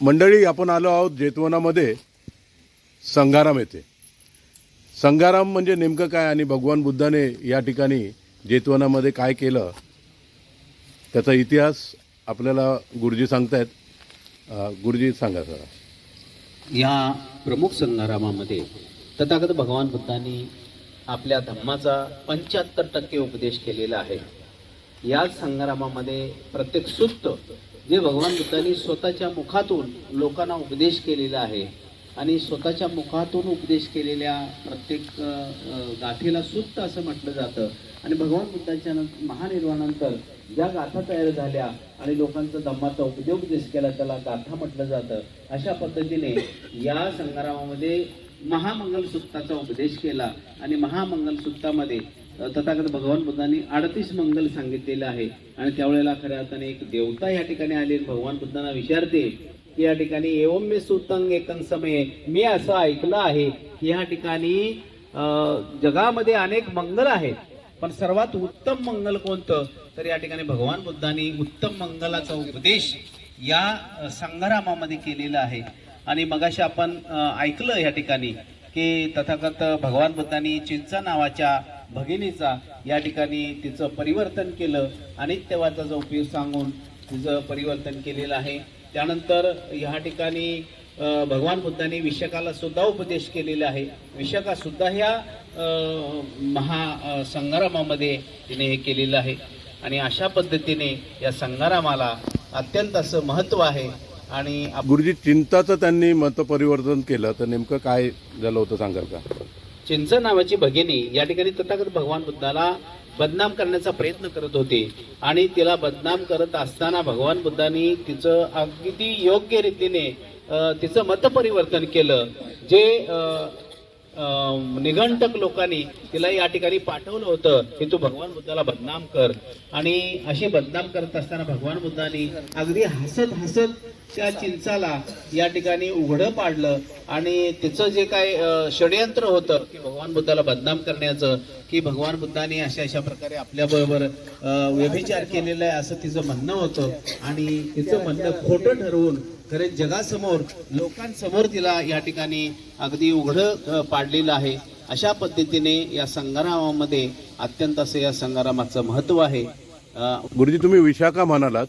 मंडळी आपण आलो आहोत जेतवनामध्ये. संगाराम येथे. संगाराम म्हणजे नेमकं काय आणि भगवान बुद्धाने या ठिकाणी जेतवनामध्ये काय केलं? त्याचा इतिहास आपल्याला गुरुजी सांगतायत. गुरुजी सांगा सर या प्रमुख संगारामामध्ये तथागत भगवान बुद्धांनी आपल्या धम्माचा पंच्याहत्तर टक्के उपदेश केलेला आहे. या संग्रामामध्ये प्रत्येक सुत्त जे भगवान बुद्धांनी स्वतःच्या मुखातून लोकांना उपदेश केलेला आहे आणि स्वतःच्या मुखातून उपदेश केलेल्या प्रत्येक गाथेला सुप्त असं म्हटलं जातं. आणि भगवान बुद्धाच्या महानिर्वाणानंतर ज्या गाथा तयार झाल्या आणि लोकांचा धम्माचा उपदेश केला त्याला गाथा म्हटलं जातं अशा पद्धतीने या संग्रामामध्ये महामंगल सूक्ताचा उपदेश केला. आणि महामंगल सूक्तामध्ये तथागत भगवान बुद्धांनी अडतीस मंगल सांगितलेलं आहे. आणि त्यावेळेला खऱ्या अर्थाने एक देवता या ठिकाणी आली भगवान बुद्धांना विचारते की या ठिकाणी एवम मे सुतंग एकन समय मी असं ऐकलं आहे की या ठिकाणी जगामध्ये अनेक मंगल आहेत. पण सर्वात उत्तम मंगल कोणतं? तर या ठिकाणी भगवान बुद्धांनी उत्तम मंगलाचा उपदेश या अ, संग्रामामध्ये केलेला आहे. आणि मगाशी आपण ऐकलं या ठिकाणी की तथागत भगवान बुद्धांनी चिंचा नावाच्या भगिनीचा या ठिकाणी तिचं परिवर्तन केलं अनित्यवाचा उपयोग सांगून तिचं परिवर्तन केलेलं आहे. त्यानंतर ह्या ठिकाणी भगवान बुद्धांनी विषकाला सुद्धा उपदेश केलेला आहे. विषका सुद्धा ह्या महासंग्रामामध्ये महा तिने हे केलेलं आहे. आणि अशा पद्धतीने या संग्रामाला अत्यंत असं महत्त्व आहे आणि गुरुजी चिंताचं त्यांनी मतपरिवर्तन केलं. तर नेमकं काय झालं होतं सांगाल का? चिंच नावाची भगिनी या ठिकाणी तथागत भगवान बुद्धाला बदनाम करण्याचा प्रयत्न करत होते. आणि तिला बदनाम करत असताना भगवान बुद्धांनी तिचं अगदी योग्य रीतीने तिचं मतपरिवर्तन केलं. जे निघंटक लोकांनी तिला या ठिकाणी पाठवलं होतं. की तू भगवान बुद्धाला बदनाम कर. आणि अशी बदनाम करत असताना भगवान बुद्धांनी अगदी हसत हसत त्या चिंचाला या ठिकाणी उघडं पाडलं. आणि तिचं जे काय षडयंत्र होतं की भगवान बुद्धाला बदनाम करण्याचं की भगवान बुद्धाने अशा अशा प्रकारे आपल्याबरोबर व्यभिचार केलेला आहे असं तिचं म्हणणं होतं. आणि तिचं म्हणणं खोटं ठरवून खरे जगासमोर लोकांसमोर तिला या ठिकाणी अगदी उघडं पाडलेलं आहे. अशा पद्धतीने या संग्रामामध्ये अत्यंत असं या संग्रामाचं महत्त्व आहे. गुरुजी तुम्ही विशाखा म्हणालात.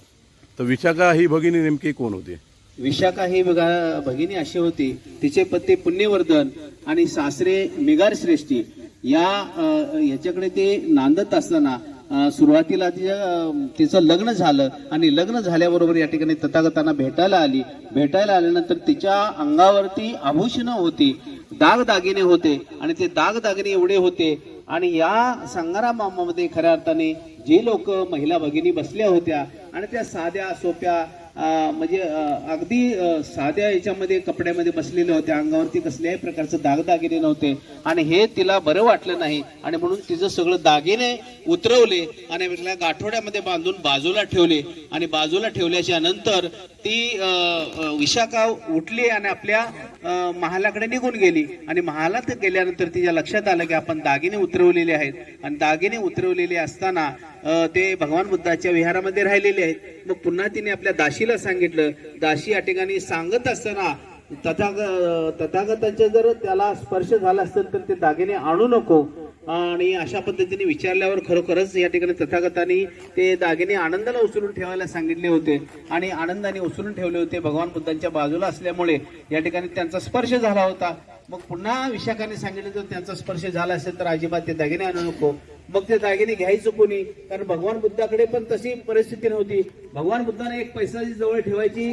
तर विशाखा ही भगिनी नेमकी कोण होती? विशाखा ही भगिनी अशी होती. तिचे पती पुण्यवर्धन आणि सासरे मिगार श्रेष्ठी या अ, ह्याच्याकडे ते नांदत असताना सुरुवातीला तिच्या तिचं लग्न झालं आणि लग्न झाल्याबरोबर या ठिकाणी तथागतांना भेटायला आली. भेटायला आल्यानंतर तिच्या अंगावरती आभूषणं होती. दागदागिने होते आणि ते दागदागिने एवढे होते आणि या संग्रामामध्ये खऱ्या अर्थाने जे लोक महिला भगिनी बसल्या होत्या आणि त्या साध्या सोप्या म्हणजे अगदी साध्या याच्यामध्ये कपड्यामध्ये बसलेले होते अंगावरती कसल्याही प्रकारचं दागदागिने नव्हते. आणि हे तिला बरं वाटलं नाही. आणि म्हणून तिचं सगळं दागिने उतरवले आणि तिला गाठोड्यामध्ये बांधून बाजूला ठेवले. आणि बाजूला ठेवल्याच्या नंतर ती विशाखा उठली आणि आपल्या महालाकडे निघून गेली. आणि महालात गेल्यानंतर तिच्या लक्षात आलं की आपण दागिने उतरवलेले आहेत. आणि दागिने उतरवलेले असताना ते भगवान बुद्धाच्या विहारामध्ये राहिलेले आहेत. मग पुन्हा तिने आपल्या दाशीला सांगितलं. दाशी या ठिकाणी सांगत असताना तथाग तथागतांच्या जर त्याला स्पर्श झाला असेल तर ते दागिने आणू नको. आणि अशा पद्धतीने विचारल्यावर खरोखरच या ठिकाणी तथागतांनी ते दागिने आनंदाला उचलून ठेवायला सांगितले होते. आणि आनंदाने उचलून ठेवले होते भगवान बुद्धांच्या बाजूला असल्यामुळे या ठिकाणी त्यांचा स्पर्श झाला होता. मग पुन्हा विशाखाने सांगितलं जर त्यांचा स्पर्श झाला असेल तर अजिबात ते दागिने आणू नको. मग ते दागिने घ्यायचं कोणी? कारण भगवान बुद्धाकडे पण तशी परिस्थिती नव्हती. भगवान बुद्धाने एक पैसाची जवळ ठेवायची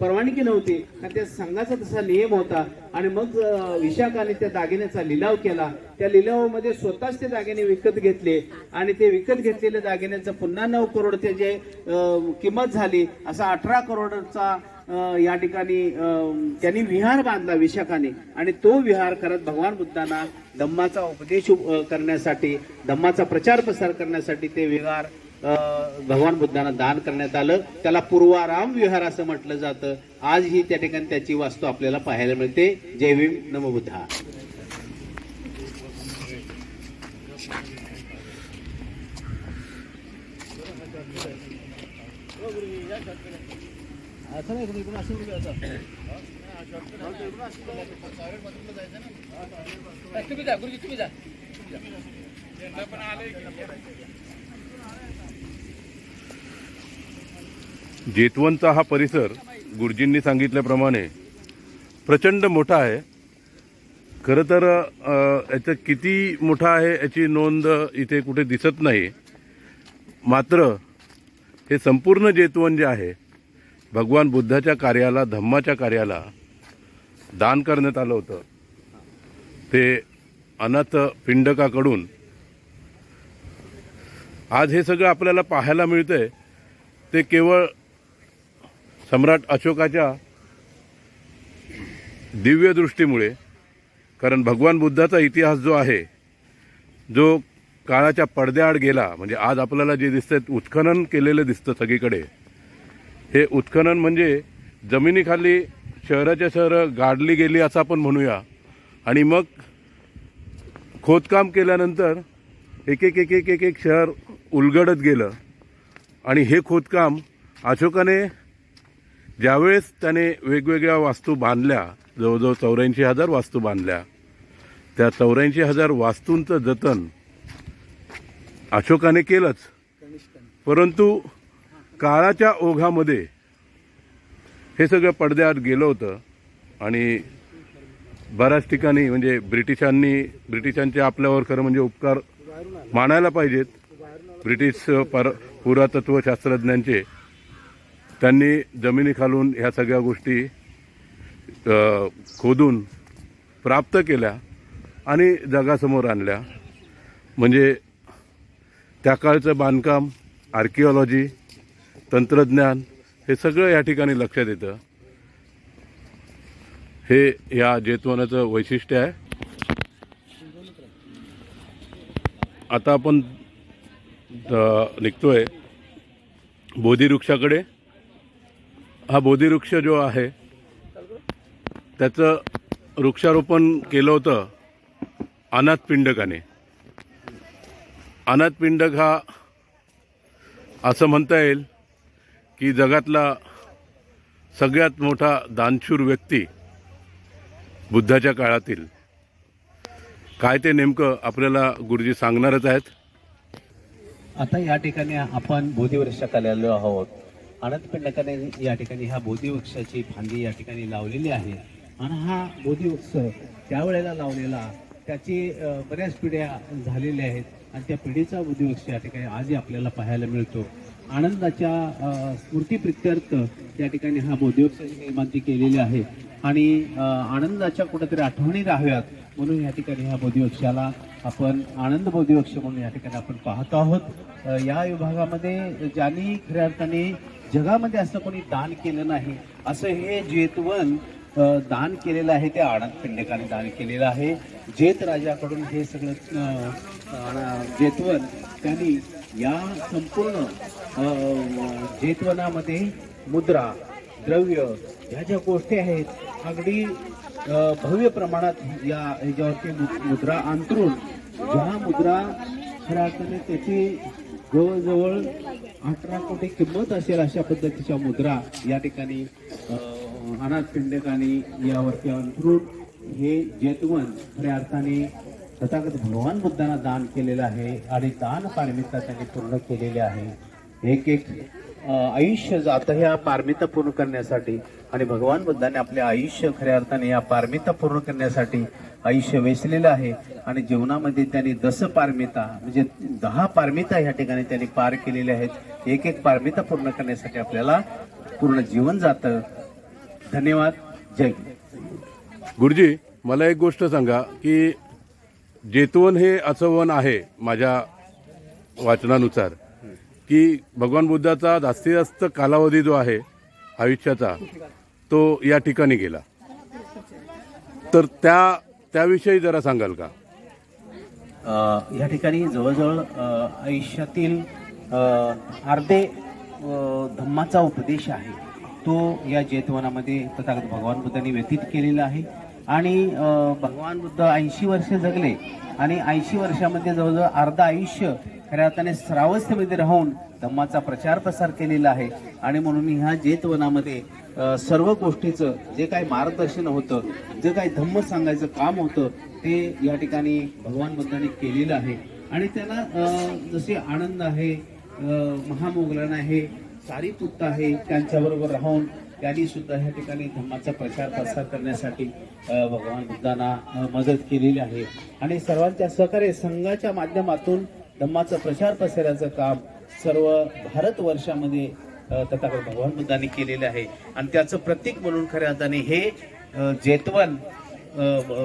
परवानगी नव्हती. कारण त्या संघाचा तसा नियम होता. आणि मग विशाखाने त्या दागिन्याचा लिलाव केला. त्या लिलावामध्ये स्वतःच ते दागिने विकत घेतले. आणि ते विकत घेतलेल्या दागिन्याचं पुन्हा नऊ करोड त्याचे जे किंमत झाली असा अठरा करोडचा या ठिकाणी त्यांनी विहार बांधला विशाखाने. आणि तो विहार करत भगवान बुद्धांना धम्माचा उपदेश करण्यासाठी धम्माचा प्रचार प्रसार करण्यासाठी ते विहार भगवान बुद्धांना दान करण्यात आलं. त्याला पूर्वाराम विहार असं म्हटलं जातं. आजही त्या ठिकाणी त्याची वास्तू आपल्याला पाहायला मिळते. जय भीम नमो बुद्धा जेतवनचा हा परिसर गुरुजींनी सांगितल्याप्रमाणे प्रचंड मोठा आहे. खरं तर याचं किती मोठा आहे याची नोंद इथे कुठे दिसत नाही. मात्र हे संपूर्ण जेतवन जे आहे भगवान बुद्धाच्या कार्याला धम्माच्या कार्याला दान करण्यात आलं होतं. ते अनाथ पिंडकाकडून. आज हे सगळं आपल्याला पाहायला मिळतंय. ते केवळ सम्राट अशोकाच्या दिव्य दृष्टीमुळे कारण भगवान बुद्धाचा इतिहास जो आहे जो काळाच्या पडद्याआड गेला म्हणजे आज आपल्याला जे दिसतंय उत्खनन केलेलं दिसतं सगळीकडे. हे उत्खनन म्हणजे जमिनीखाली शहराच्या शहरं गाडली गेली असं आपण म्हणूया. आणि मग खोदकाम केल्यानंतर एक एक एक एक एक एक शहर उलगडत गेलं. आणि हे खोदकाम अशोकाने ज्यावेळेस त्याने वेगवेगळ्या वास्तू बांधल्या जवळजवळ चौऱ्याऐंशी हजार वास्तू बांधल्या त्या चौऱ्याऐंशी हजार वास्तूंचं जतन अशोकाने केलंच. परंतु काळाच्या ओघामध्ये हे सगळं पडद्यात गेलं होतं आणि बऱ्याच ठिकाणी म्हणजे ब्रिटिशांनी ब्रिटिशांचे आपल्यावर खरं म्हणजे उपकार मानायला पाहिजेत. ब्रिटिश पर पुरातत्वशास्त्रज्ञांचे त्यांनी जमिनीखालून ह्या सगळ्या गोष्टी खोदून प्राप्त केल्या आणि जगासमोर आणल्या. म्हणजे त्या काळचं बांधकाम आर्किओलॉजी तंत्रज्ञान हे सगळं या ठिकाणी लक्षात येतं. हे या जेतवनाचं वैशिष्ट्य आहे. आता आपण निघतोय निघतोय बोधिवृक्षाकडे. हा बोधिवृक्ष जो आहे त्याचं वृक्षारोपण केलं होतं अनाथ पिंडकाने. अनाथ पिंडक हा असं म्हणता येईल की जगातला सगळ्यात मोठा दानशूर व्यक्ती बुद्धाच्या काळातील. काय ते नेमकं आपल्याला गुरुजी सांगणारच आहेत? आता या ठिकाणी आपण बोधिवृक्षाखाली आलो आहोत. अनंतपिंडकाने या ठिकाणी ह्या बोधिवृक्षाची फांदी या ठिकाणी लावलेली आहे. आणि हा बोधिवृक्ष त्यावेळेला लावलेला त्याची बऱ्याच पिढ्या झालेल्या आहेत. आणि त्या पिढीचा बोधिवृक्ष या ठिकाणी आजही आपल्याला पाहायला मिळतो. आनंदाच्या अ, या ठिकाणी हा बोधिवृक्षाची निर्माती केलेली आहे. आणि आनंदाच्या कुठेतरी आठवणी राहाव्यात म्हणून या ठिकाणी ह्या बोधिवक्षाला आपण आनंद बोधिवक्ष म्हणून या ठिकाणी आपण पाहत आहोत. या विभागामध्ये ज्यांनी खऱ्या अर्थाने जगामध्ये असं कोणी दान केलं नाही असं हे जेतवन दान केलेलं आहे ते आनंद पिंडकाने दान केलेलं आहे. जेत राजाकडून हे सगळं जेतवन त्यांनी या संपूर्ण जेतवनामध्ये मुद्रा द्रव्य ह्या ज्या गोष्टी आहेत अगदी भव्य प्रमाणात या ह्याच्यावरती मुद्रा अंतरून ज्या मुद्रा खऱ्या अर्थाने त्याची जवळजवळ अठरा कोटी किंमत असेल अशा पद्धतीच्या मुद्रा या ठिकाणी अनाथ पिंडकांनी यावरती अंतरून हे जेतवन खऱ्या अर्थाने तथागत भगवान बुद्धांना दान केलेलं आहे आणि दान पारमिता त्यांनी पूर्ण केलेले आहे. एक एक आयुष्य जातं ह्या पारमिता पूर्ण करण्यासाठी आणि भगवान बुद्धाने आपले आयुष्य खऱ्या अर्थाने या पारमिता पूर्ण करण्यासाठी आयुष्य वेचलेलं आहे आणि जीवनामध्ये त्यांनी दस पारमिता म्हणजे दहा पारमिता ह्या ठिकाणी त्यांनी पार केलेल्या आहेत. एक एक पारमिता पूर्ण करण्यासाठी आपल्याला पूर्ण जीवन जातं. धन्यवाद. जय गुरुजी मला एक गोष्ट सांगा की जेतवन हे असं वन आहे माझ्या वाचनानुसार की भगवान बुद्धाचा जास्तीत जास्त कालावधी जो आहे आयुष्याचा तो या ठिकाणी गेला. तर त्या त्याविषयी जरा सांगाल का? या ठिकाणी जवळजवळ आयुष्यातील अर्धे धम्माचा उपदेश आहे. तो या जेतवनामध्ये तथागत भगवान बुद्धांनी व्यतीत केलेला आहे. आणि भगवान बुद्ध ऐंशी वर्ष जगले आणि ऐंशी वर्षामध्ये जवळजवळ अर्ध आयुष्य खऱ्या अर्थाने श्रावस्थेमध्ये राहून धम्माचा प्रचार प्रसार केलेला आहे. आणि म्हणून ह्या जेतवनामध्ये सर्व गोष्टीचं जे काही मार्गदर्शन होतं जे काही धम्म सांगायचं काम होतं ते या ठिकाणी भगवान बुद्धाने केलेलं आहे. आणि त्याला जसे आनंद आहे अ, महामोगलान आहे सारीपुत्त आहे त्यांच्याबरोबर राहून त्यांनी सुद्धा ह्या ठिकाणी धम्माचा प्रचार प्रसार करण्यासाठी भगवान बुद्धांना मदत केलेली आहे. आणि सर्वांच्या सहकार्य संघाच्या माध्यमातून धम्माचा प्रचार प्रसाराचं काम सर्व भारतवर्षामध्ये वर्षामध्ये तथागत भगवान बुद्धांनी केलेलं आहे. आणि त्याचं प्रतीक म्हणून खऱ्या अर्थाने हे जेतवन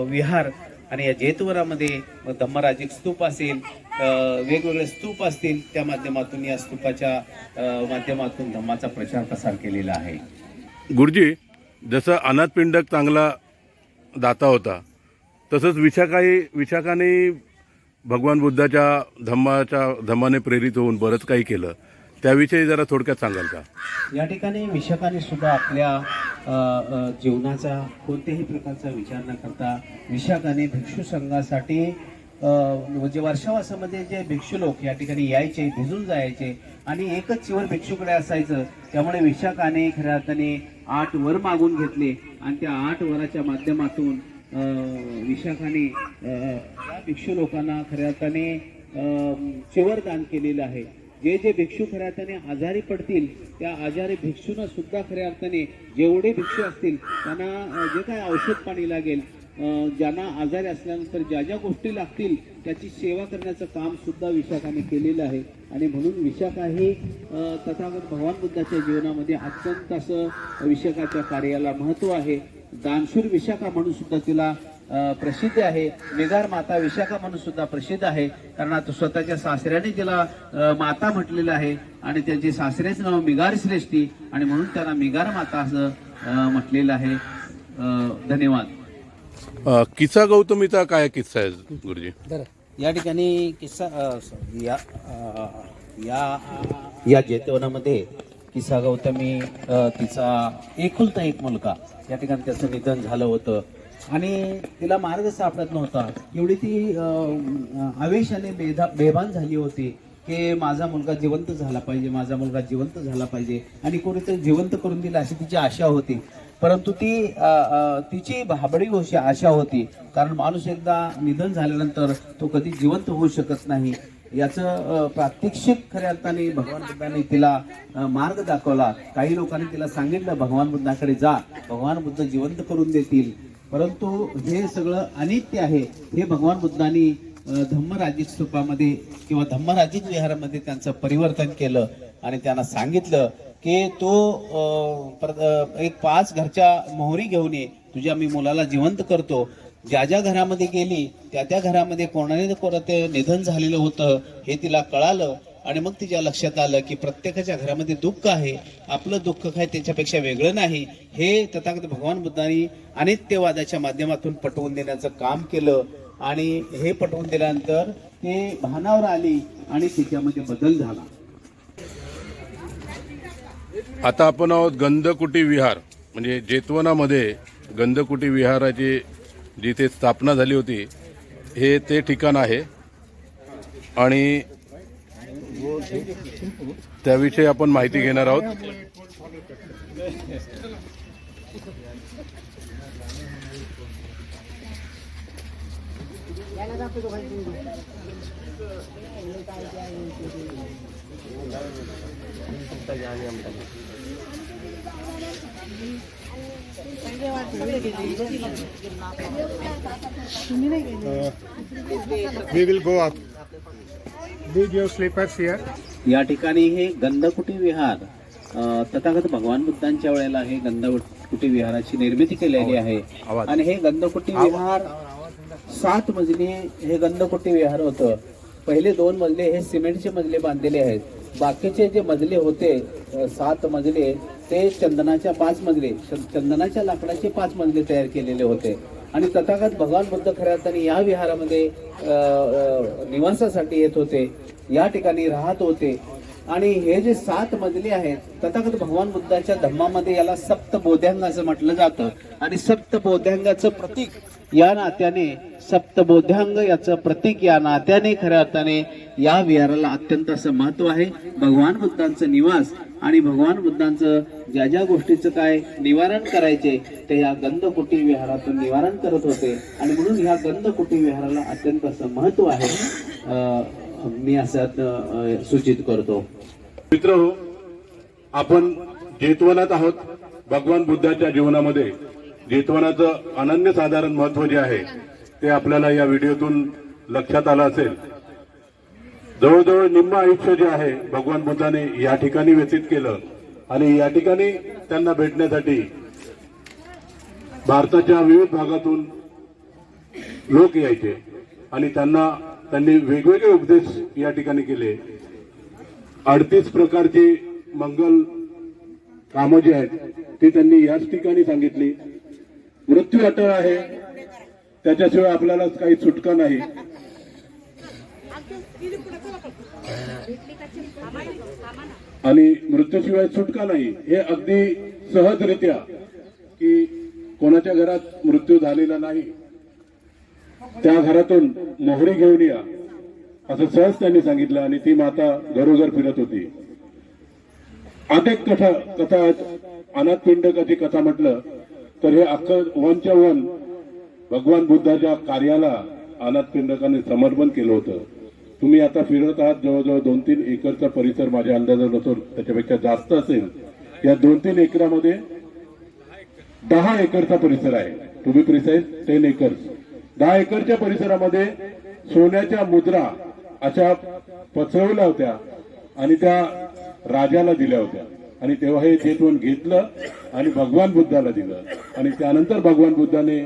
विहार आणि या जेतवनामध्ये धम्मराजिक स्तूप असेल वेगवेगळे स्तूप असतील त्या माध्यमातून या स्तूपाच्या माध्यमातून धम्माचा प्रचार प्रसार केलेला आहे. गुरुजी जसं अनाथपिंडक चांगला दाता होता तसंच विशाखाही विशाखाने भगवान बुद्धाच्या धम्माच्या धम्माने प्रेरित होऊन बरंच काही केलं. त्याविषयी जरा थोडक्यात सांगाल का? या ठिकाणी विशाखाने सुद्धा आपल्या जीवनाचा कोणत्याही प्रकारचा विचार न करता विशाखाने भिक्षू संघासाठी म्हणजे वर्षावासामध्ये जे भिक्षू लोक या ठिकाणी यायचे भिजून जायचे आणि एकच चिवर भिक्षूकडे असायचं त्यामुळे विशाखाने खऱ्या अर्थाने आठ वर मागून घेतले आणि त्या आठ वराच्या माध्यमातून विशाखाने या भिक्षू लोकांना खऱ्या अर्थाने चिवर दान केलेलं आहे. जे जे भिक्षू खऱ्या अर्थाने आजारी पडतील त्या आजारी भिक्षूंना सुद्धा खऱ्या अर्थाने जेवढे भिक्षू असतील त्यांना जे काय औषध पाणी लागेल ज्यांना आजारी असल्यानंतर ज्या ज्या गोष्टी लागतील त्याची सेवा करण्याचं काम सुद्धा विशाखाने केलेलं आहे. आणि म्हणून विशाखा ही तथागत भगवान बुद्धाच्या जीवनामध्ये अत्यंत असं विशाखाच्या कार्याला महत्त्व आहे. दानशूर विशाखा म्हणून सुद्धा तिला प्रसिद्ध आहे. निगार माता विशाखा म्हणून सुद्धा प्रसिद्ध आहे. कारण आता स्वतःच्या सासऱ्याने तिला माता म्हटलेलं आहे. आणि त्यांचे सासऱ्याचं नाव मिगार श्रेष्ठी. आणि म्हणून त्यांना मिगार माता असं म्हटलेलं आहे. धन्यवाद. अ, किस्सा गौतमीचा काय किस्सा आहे गुरुजी? या ठिकाणी किस्सा अ, स- या अ, या या जेतवनामध्ये किस्सा गौतमी अ, तिचा एकुलता एक मुलगा. या ठिकाणी त्याचं निधन झालं होतं. आणि तिला मार्ग सापडत नव्हता. एवढी ती अ, आवेशाने बेधा बेभान झाली होती की माझा मुलगा जिवंत झाला पाहिजे माझा मुलगा जिवंत झाला पाहिजे. आणि कोणीतरी जिवंत करून दिला अशी तिची आशा होती. परंतु ती तिची भाबडी होशी आशा होती. कारण माणूस एकदा निधन झाल्यानंतर तो कधी जिवंत होऊ शकत नाही. याचं प्रात्यक्षिक खऱ्या अर्थाने भगवान बुद्धाने तिला मार्ग दाखवला. काही लोकांनी तिला सांगितलं भगवान बुद्धाकडे जा. भगवान बुद्ध जिवंत करून देतील. परंतु हे सगळं अनित्य आहे. हे भगवान बुद्धांनी अ, धम्मराजिक स्तूपामध्ये किंवा धम्मराजिक विहारामध्ये त्यांचं परिवर्तन केलं आणि त्यांना सांगितलं की तो एक पाच घरच्या मोहरी घेऊन ये. तुझ्या मी मुलाला जिवंत करतो. ज्या ज्या घरामध्ये गेली त्या त्या घरामध्ये कोणाने ना कोणा ते निधन झालेलं होतं हे तिला कळालं. आणि मग तिच्या लक्षात आलं की प्रत्येकाच्या घरामध्ये दुःख आहे. आपलं दुःख काय त्याच्यापेक्षा वेगळं नाही. हे तथागत भगवान बुद्धांनी अनित्यवादाच्या माध्यमातून पटवून देण्याचं काम केलं. आणि हे पटवून दिल्यानंतर ते भानावर आली आणि तिच्यामध्ये बदल झाला. आता आपण आहोत गंधकुटी विहार. म्हणजे जेतवनामध्ये गंधकुटी विहाराची जिथे स्थापना झाली होती हे ते ठिकाण आहे. आणि त्याविषयी आपण माहिती घेणार आहोत. We will go up. Leave your slippers here. या ठिकाणी हे गंधकुटी विहार अ, तथागत भगवान बुद्धांच्या वेळेला हे गंधकुटी विहाराची निर्मिती केलेली आहे. आणि हे गंधकुटी विहार सात मजली हे गंधकुटी विहार होतं पहिले दोन मजले हे सिमेंटचे मजले बांधलेले आहेत बाकीचे जे मजले होते अ, सात मजले ते चंदनाच्या पाच मजले चंदनाच्या लाकडाचे पाच मजले तयार केलेले होते. आणि तथागत भगवान बुद्ध खऱ्या अर्थाने या विहारामध्ये निवासासाठी येत होते. या ठिकाणी राहत होते. आणि हे जे सात मजले आहेत तथागत भगवान बुद्धाच्या धम्मामध्ये याला सप्त बोध्यांग असं म्हटलं जातं. आणि सप्त बोध्यांगाचं प्रतीक या नात्याने सप्त बोध्यांग याचं प्रतीक या नात्याने खऱ्या अर्थाने या विहाराला अत्यंत असं महत्त्व आहे. भगवान बुद्धांचं निवास आणि भगवान बुद्धांचं ज्या ज्या गोष्टीचं काय निवारण करायचे ते या गंधकुटी विहारातून निवारण करत होते. आणि म्हणून ह्या गंधकुटी विहाराला अत्यंत असं महत्त्व आहे. अं, मी असं सूचित करतो. मित्र आपण जेतवनात आहोत. भगवान बुद्धाच्या जीवनामध्ये जेतवनाचं अनन्यसाधारण महत्त्व जे आहे ते आपल्याला या व्हिडिओतून लक्षात आलं असेल. जवळजवळ निम्म आयुष्य जे आहे भगवान बुद्धाने या ठिकाणी व्यतीत केलं. आणि या ठिकाणी त्यांना भेटण्यासाठी भारताच्या विविध भागातून लोक यायचे. आणि त्यांना त्यांनी वेगवेगळे उपदेश या ठिकाणी केले. अडतीस प्रकारचे मंगल कामं जी आहेत ती त्यांनी याच ठिकाणी सांगितली. मृत्यू अटळ आहे. त्याच्याशिवाय आपल्याला काही सुटका नाही. आणि मृत्यूशिवाय सुटका नाही. हे अगदी सहजरित्या की कोणाच्या घरात मृत्यू झालेला नाही. त्या घरातून मोहरी घेऊन या. असं सहज त्यांनी सांगितलं आणि ती माता घरोघर फिरत होती. अनेक कथा कथा आहेत. अनाथ कधी कथा म्हटलं तर हे अख्खं वनच्या वन भगवान बुद्धाच्या कार्याला अनाथ पिंडकाने समर्पण केलं होतं. तुम्ही आता फिरत आहात जवळजवळ दोन तीन एकरचा परिसर माझ्या अंदाजानुसार त्याच्यापेक्षा जास्त असेल. या दोन तीन एकरामध्ये दहा एकरचा परिसर आहे. तुम्ही प्रिसाईज टेन एकर्स दहा एकरच्या परिसरामध्ये सोन्याच्या मुद्रा अशा पसरवल्या होत्या आणि त्या राजाला दिल्या होत्या. आणि तेव्हा हे जेतवण घेतलं आणि भगवान बुद्धाला दिलं. आणि त्यानंतर भगवान बुद्धाने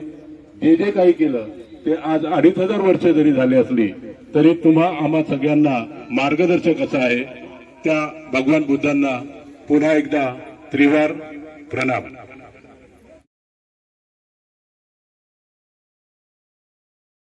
जे जे काही केलं ते आज अडीच हजार वर्ष जरी झाली असली तरी तुम्हा आम्हा सगळ्यांना मार्गदर्शक असं आहे. त्या भगवान बुद्धांना पुन्हा एकदा त्रिवार प्रणाम.